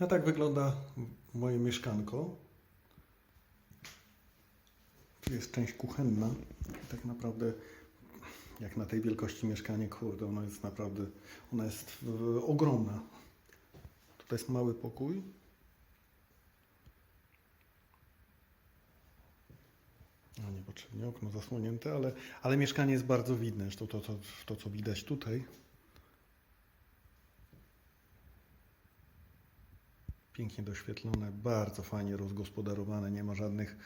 No tak wygląda moje mieszkanko. Tu jest część kuchenna. Tak naprawdę jak na tej wielkości mieszkanie, kurde, ono jest naprawdę, ona jest ogromna. Tutaj jest mały pokój. No niepotrzebnie okno zasłonięte, ale, ale mieszkanie jest bardzo widne. Zresztą to, to, to, co widać tutaj. Pięknie doświetlone, bardzo fajnie rozgospodarowane, nie ma żadnych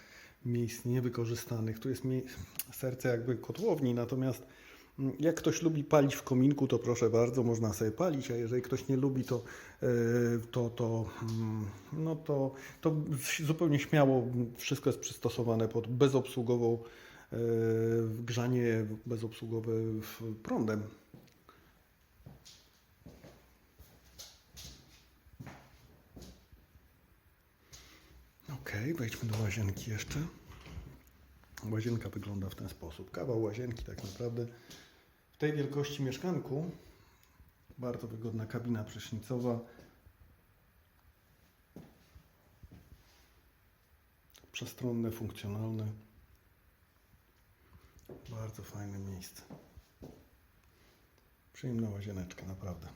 miejsc niewykorzystanych. Tu jest serce jakby kotłowni, natomiast mm, jak ktoś lubi palić w kominku, to proszę bardzo, można sobie palić, a jeżeli ktoś nie lubi, to, yy, to, to, mm, no to, to zupełnie śmiało wszystko jest przystosowane pod bezobsługową yy, grzanie bezobsługowe prądem. Okej, wejdźmy do łazienki jeszcze. Łazienka wygląda w ten sposób. Kawał łazienki tak naprawdę. W tej wielkości mieszkanku bardzo wygodna kabina prysznicowa. Przestronne, funkcjonalne. Bardzo fajne miejsce. Przyjemna łazieneczka, naprawdę.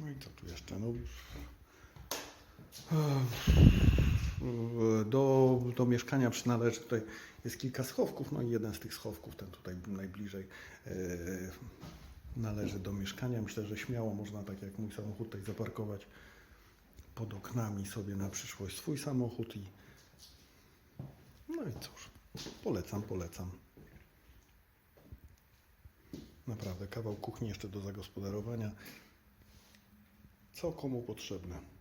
No i co tu jeszcze? No, do, do mieszkania przynależy tutaj jest kilka schowków, no i jeden z tych schowków, ten tutaj najbliżej e, należy do mieszkania. Myślę, że śmiało można tak jak mój samochód tutaj zaparkować pod oknami sobie na przyszłość swój samochód i no i cóż, polecam, polecam. Naprawdę kawał kuchni jeszcze do zagospodarowania. Co komu potrzebne.